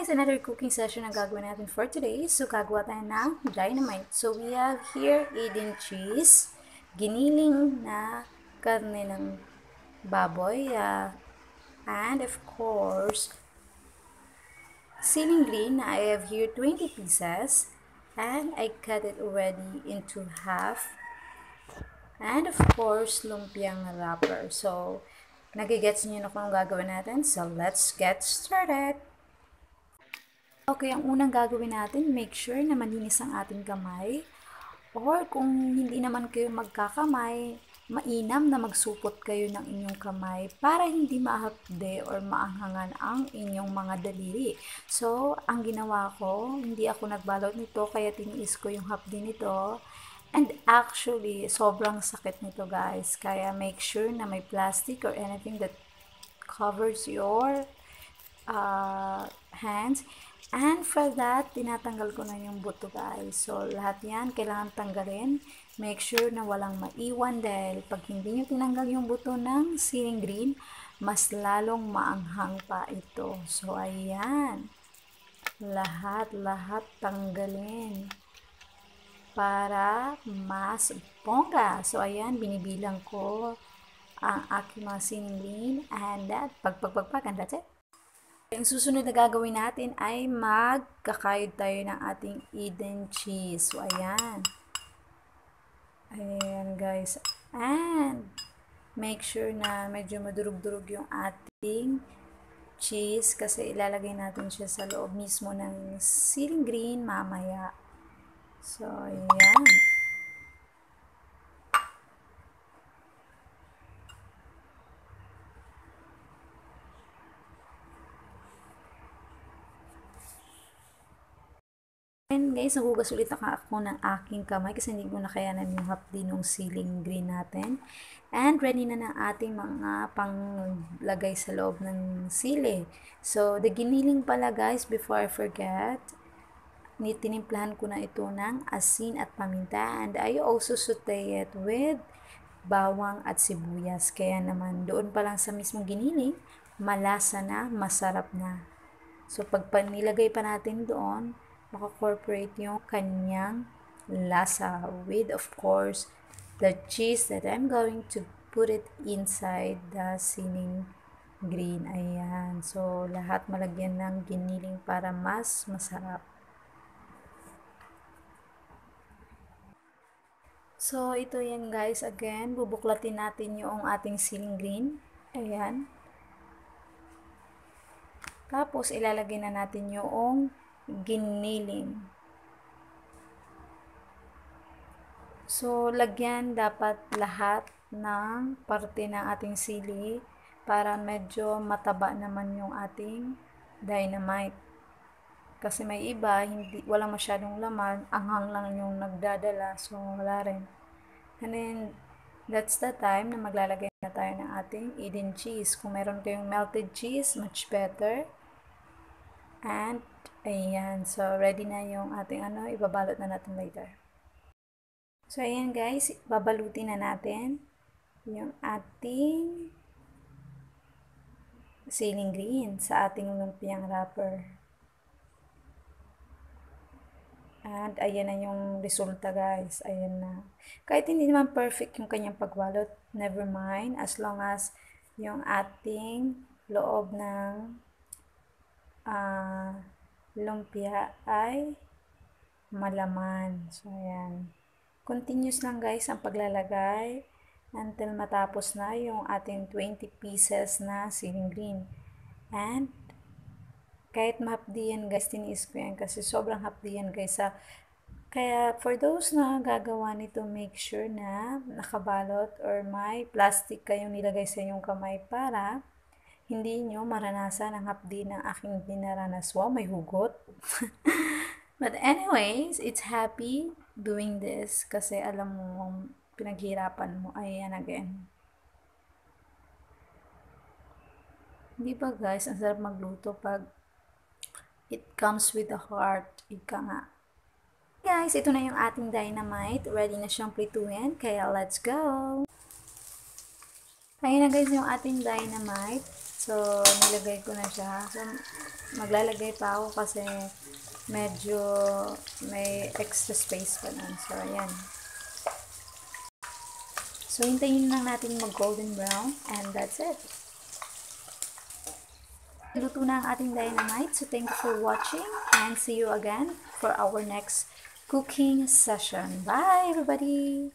Guys, another cooking session ang gagawin natin for today. So, gagawa tayo ng dynamite. So, we have here Eden cheese, giniling na karne ng baboy, uh, and of course, ceiling green. I have here 20 pieces, and I cut it already into half. And of course, lumpiang wrapper. So, nagigets niyo na kung gagawin natin. So, let's get started! Okay, ang unang gagawin natin, make sure na malinis ang ating kamay. Or kung hindi naman kayo magkakamay, mainam na magsupot kayo ng inyong kamay para hindi mahapde or maanghangan ang inyong mga daliri. So, ang ginawa ko, hindi ako nagbalot nito kaya tiniis ko yung hapdi nito. And actually, sobrang sakit nito guys. Kaya make sure na may plastic or anything that covers your uh, hands. And for that, tinatanggal ko na yung buto guys. So, lahat yan, kailangan tanggalin. Make sure na walang maiwan dahil pag hindi nyo tinanggal yung buto ng ceiling green, mas lalong maanghang pa ito. So, ayan. Lahat-lahat tanggalin para mas bongga. So, ayan, binibilang ko ang aking mga ceiling green and that, pagpagpagpag, and that's it. Ang susunod na gagawin natin ay magkakayod tayo ng ating Eden cheese. So, ayan. Ayan, guys. And, make sure na medyo madurog-durog yung ating cheese kasi ilalagay natin siya sa loob mismo ng ceiling green mamaya. So, ayan. And guys, nagugas ulit ako ng aking kamay kasi hindi ko na kayanan yung hapdi ng ceiling green natin. And ready na ng ating mga panglagay sa loob ng sili. So, the giniling pala guys, before I forget, tinimplahan ko na ito ng asin at paminta. And I also saute it with bawang at sibuyas. Kaya naman, doon pa lang sa mismong giniling, malasa na, masarap na. So, pag nilagay pa natin doon, makakorporate yung kanyang lasa with of course the cheese that I'm going to put it inside the ceiling green. Ayan. So, lahat malagyan ng giniling para mas masarap. So, ito yan guys. Again, bubuklatin natin yung ating ceiling green. Ayan. Tapos, ilalagay na natin yung giniling. So, lagyan dapat lahat ng parte ng ating sili para medyo mataba naman yung ating dynamite. Kasi may iba, hindi, wala masyadong laman, anghang lang yung nagdadala, so wala rin. And then, that's the time na maglalagay na tayo ng ating Eden cheese. Kung meron kayong melted cheese, much better. And, ayan. So, ready na yung ating ano, ibabalot na natin later. So, ayan guys, babalutin na natin yung ating ceiling green sa ating lumpiang wrapper. And, ayan na yung resulta guys. Ayan na. Kahit hindi naman perfect yung kanyang pagbalot, never mind. As long as yung ating loob ng uh, lumpia ay malaman. So, ayan. Continuous lang guys ang paglalagay until matapos na yung ating 20 pieces na ceiling green. And, kahit mahapdi yan guys, tiniis ko yan kasi sobrang hapdi yan guys sa kaya for those na gagawa nito, make sure na nakabalot or may plastic kayong nilagay sa inyong kamay para hindi nyo maranasan ang hapdi ng aking dinaranas. Wow, may hugot. But anyways, it's happy doing this kasi alam mo pinaghirapan mo. Ayan again. Di ba guys, ang sarap magluto pag it comes with the heart. Ika nga. Guys, ito na yung ating dynamite. Ready na siyang prituin. Kaya let's go! Ayan na guys yung ating dynamite. So, nilagay ko na siya. So, maglalagay pa ako kasi medyo may extra space pa nun. So, ayan. So, hintayin lang natin mag-golden brown and that's it. Luto na ang ating dynamite. So, thank you for watching and see you again for our next cooking session. Bye, everybody!